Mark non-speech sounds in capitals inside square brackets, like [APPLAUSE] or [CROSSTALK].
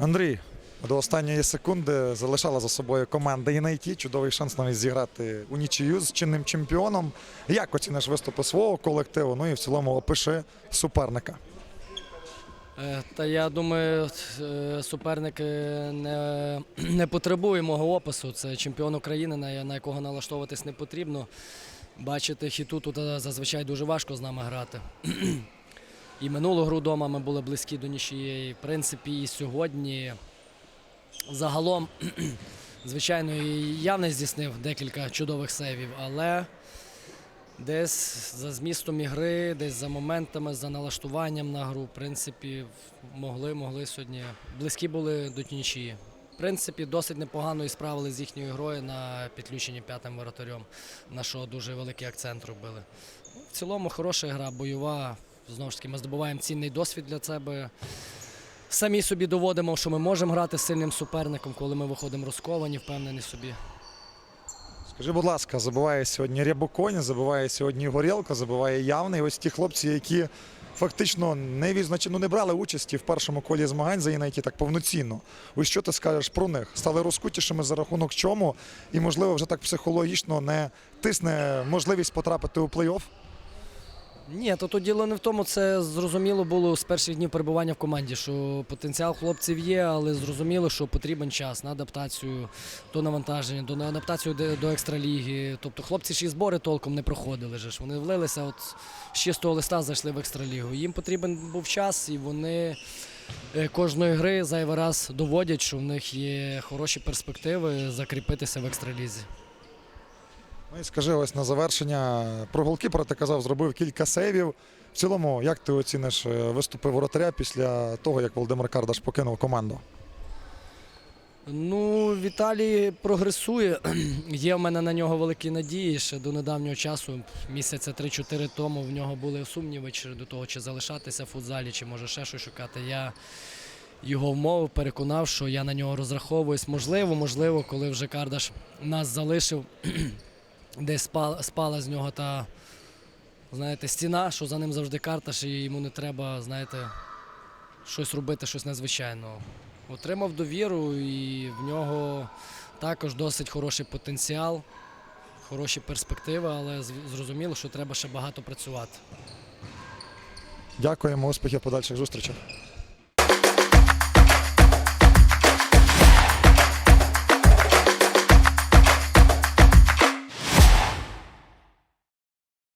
Андрій, до останньої секунди залишала за собою команда «Інайті». Чудовий шанс навіть зіграти у нічию з чинним чемпіоном. Як оціниш виступи свого колективу? Ну і в цілому опиши суперника. Е, Та я думаю, е, суперник не, не потребує мого опису. Це чемпіон України, на, на якого налаштовуватись не потрібно. Бачити хіту тут е, зазвичай дуже важко з нами грати. І минулу гру вдома ми були близькі до нічиєї. В принципі, і сьогодні загалом, [CLEARS THROAT] звичайно, і я не здійснив декілька чудових сейвів, але Десь за змістом ігри, десь за моментами, за налаштуванням на гру, в принципі, могли, могли сьогодні. Близькі були до нічиї. В принципі, досить непогано і справили з їхньою грою на підключенні п'ятим воротарем, на що дуже великий акцент робили. В цілому хороша гра, бойова. Знову ж таки, ми здобуваємо цінний досвід для себе. Самі собі доводимо, що ми можемо грати з сильним суперником, коли ми виходимо розковані, впевнені собі. Скажи, будь ласка, забуває сьогодні Рябоконь, забуває сьогодні Горілко, забуває явний. Ось ті хлопці, які фактично не відзначено не брали участі в першому колі змагань за «Інайті» так повноцінно. Ось що ти скажеш про них? Стали розкутішими за рахунок чому? І, можливо, вже так психологічно не тисне можливість потрапити у плей-офф? Ні, то тут діло не в тому, це зрозуміло було з перших днів перебування в команді, що потенціал хлопців є, але зрозуміло, що потрібен час на адаптацію до навантаження, до на адаптацію до екстраліги. Тобто хлопці ж і збори толком не проходили. ж. Вони влилися от з чистого листа зайшли в екстралігу. Їм потрібен був час, і вони е, кожної гри зайвий раз доводять, що в них є хороші перспективи закріпитися в екстралізі. Ну і скажи ось на завершення. Про голкіпера ти казав, зробив кілька сейвів. В цілому, як ти оціниш е, виступи воротаря після того, як Володимир Кардаш покинув команду? Ну, Віталій прогресує. [CLEARS THROAT] Є в мене на нього великі надії. Ще до недавнього часу, місяця 3-4 тому, в нього були сумніви до того, чи залишатися в футзалі, чи може ще щось шукати. Я його вмовив, переконав, що я на нього розраховуюсь. Можливо, можливо, коли вже Кардаш нас залишив, [CLEARS THROAT] десь спала, спала з нього та знаєте, стіна, що за ним завжди Карташ, і йому не треба, знаєте, щось робити, щось незвичайне. Отримав довіру і в нього також досить хороший потенціал, хороші перспективи, але зрозуміло, що треба ще багато працювати. Дякуємо, успіхів, подальших зустрічей.